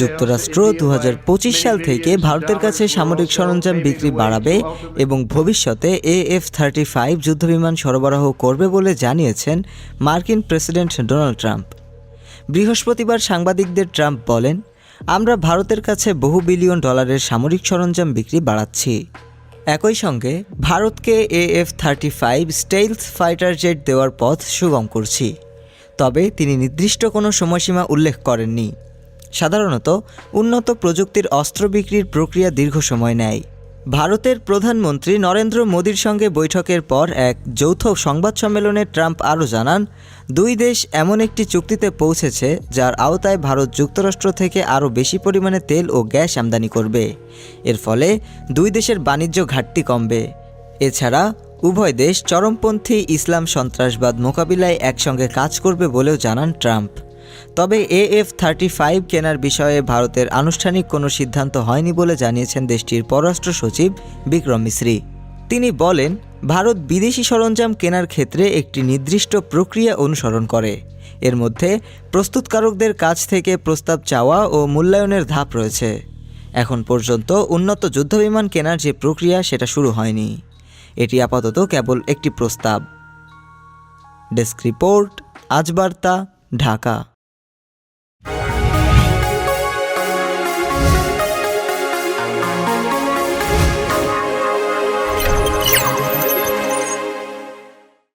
যুক্তরাষ্ট্র দু সাল থেকে ভারতের কাছে সামরিক সরঞ্জাম বিক্রি বাড়াবে এবং ভবিষ্যতে এ এফ থার্টি ফাইভ যুদ্ধবিমান সরবরাহ করবে বলে জানিয়েছেন মার্কিন প্রেসিডেন্ট ডোনাল্ড ট্রাম্প। বৃহস্পতিবার সাংবাদিকদের ট্রাম্প বলেন আমরা ভারতের কাছে বহু বিলিয়ন ডলারের সামরিক সরঞ্জাম বিক্রি বাড়াচ্ছি। একই সঙ্গে ভারতকে এ F thirty five stealth fighter jet দেওয়ার পথ সুগম করছি। তবে তিনি নির্দিষ্ট কোনো সময়সীমা উল্লেখ করেননি। সাধারণত, উন্নত প্রযুক্তির অস্ত্র বিক্রির প্রক্রিয়া দীর্ঘ সময় নেয়। ভারতের প্রধানমন্ত্রী নরেন্দ্র মোদীর সঙ্গে বৈঠকের পর এক যৌথ সংবাদ সম্মেলনে ট্রাম্প আরও জানান, দুই দেশ এমন একটি চুক্তিতে পৌঁছেছে যার আওতায় ভারত যুক্তরাষ্ট্র থেকে আরও বেশি পরিমাণে তেল ও গ্যাস আমদানি করবে। এর ফলে দুই দেশের বাণিজ্য ঘাটতি কমবে। এছাড়া উভয় দেশ চরমপন্থী ইসলাম সন্ত্রাসবাদ মোকাবিলায় একসঙ্গে কাজ করবে বলেও জানান ট্রাম্প। তবে এ এফ থার্টি ফাইভ কেনার বিষয়ে ভারতের আনুষ্ঠানিক কোনো সিদ্ধান্ত হয়নি বলে জানিয়েছেন দেশটির পররাষ্ট্র সচিব বিক্রম মিশ্রি। তিনি বলেন, ভারত বিদেশি সরঞ্জাম কেনার ক্ষেত্রে একটি নির্দিষ্ট প্রক্রিয়া অনুসরণ করে। এর মধ্যে প্রস্তুতকারকদের কাছ থেকে প্রস্তাব চাওয়া ও মূল্যায়নের ধাপ রয়েছে। এখন পর্যন্ত উন্নত যুদ্ধবিমান কেনার যে প্রক্রিয়া, সেটা শুরু হয়নি। এটি আপাতত কেবল একটি প্রস্তাব। Desk report Ajbarta Dhaka.